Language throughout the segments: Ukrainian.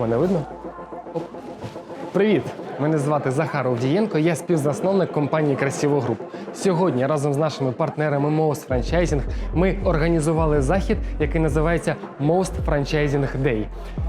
Мене видно? Оп. Привіт! Мене звати Захар Овдієнко, я співзасновник компанії Красиво Груп. Сьогодні разом з нашими партнерами Most Franchising ми організували захід, який називається Most Franchising Day.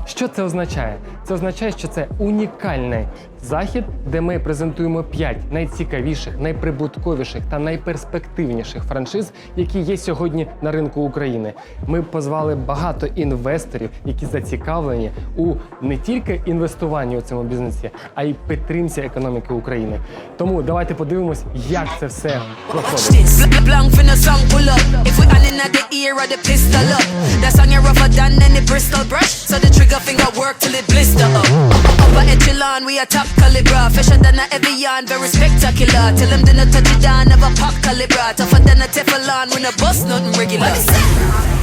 Що це означає? Це означає, що це унікальний захід, де ми презентуємо 5 найцікавіших, найприбутковіших та найперспективніших франшиз, які є сьогодні на ринку України. Ми позвали багато інвесторів, які зацікавлені у не тільки інвестуванні у цьому бізнесі, а й підтримці економіки України. Тому давайте подивимось, як це все проходить.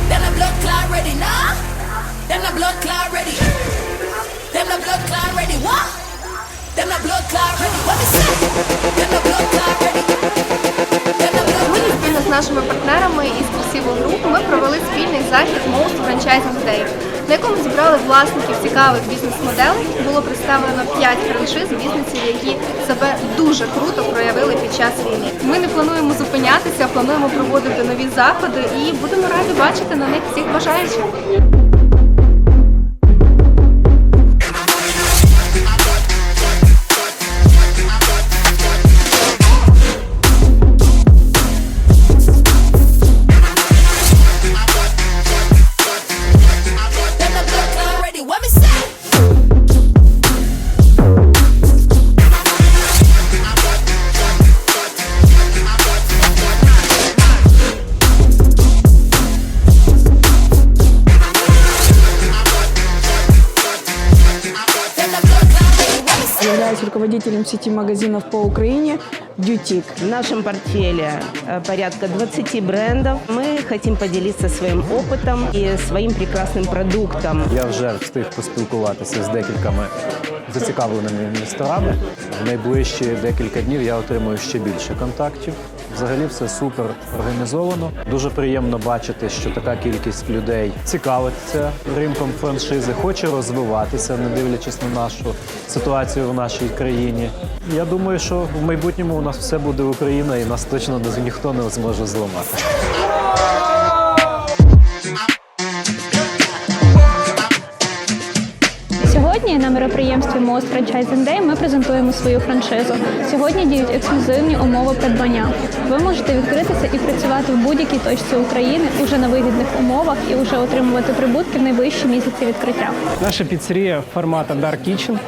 Slap the blood clot ready, nah. Them the blood clot ready. Them the blood clot ready, what? З нашими партнерами із Красиво Груп ми провели спільний захід Most Franchising Day, на якому зібрали власників цікавих бізнес-моделей. Було представлено 5 франшиз бізнесів, які себе дуже круто проявили під час війни. Ми не плануємо зупинятися, плануємо проводити нові заходи і будемо раді бачити на них всіх бажаючих. Являюсь руководителем сети магазинов по Украине «Бьютик». В нашем портфеле э, порядка 20 брендов. Мы хотим поделиться своим опытом и своим прекрасным продуктом. Я вже встиг поспілкуватися з декількома зацікавленими інвесторами. В найближчі декілька днів я отримую ще більше контактів. Взагалі все супер організовано. Дуже приємно бачити, що така кількість людей цікавиться ринком франшизи, хоче розвиватися, не дивлячись на нашу ситуацію в нашій країні. Я думаю, що в майбутньому у нас все буде Україна, і нас точно ніхто не зможе зламати. Сьогодні на мероприємстві Most Franchising Day ми презентуємо свою франшизу. Сьогодні діють ексклюзивні умови придбання. Ви можете відкритися і працювати в будь-якій точці України уже на вигідних умовах і вже отримувати прибутки в найближчі місяці відкриття. Наша пиццерия формата Dark Kitchen.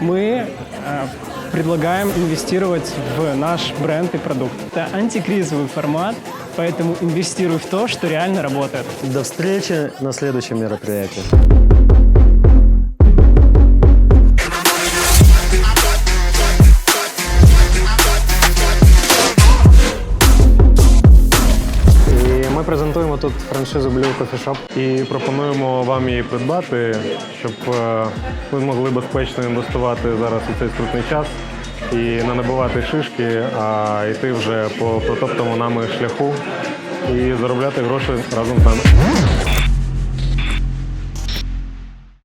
Мы э, предлагаем инвестировать в наш бренд и продукт. Это антикризовый формат, поэтому инвестируй в то, что реально работает. До встречи на следующем мероприятии. Тут франшизу Blue Coffee Shop і пропонуємо вам її придбати, щоб е, ви могли безпечно інвестувати зараз у цей скрутний час і не набивати шишки, а йти вже по протоптому нами шляху і заробляти гроші разом з нами.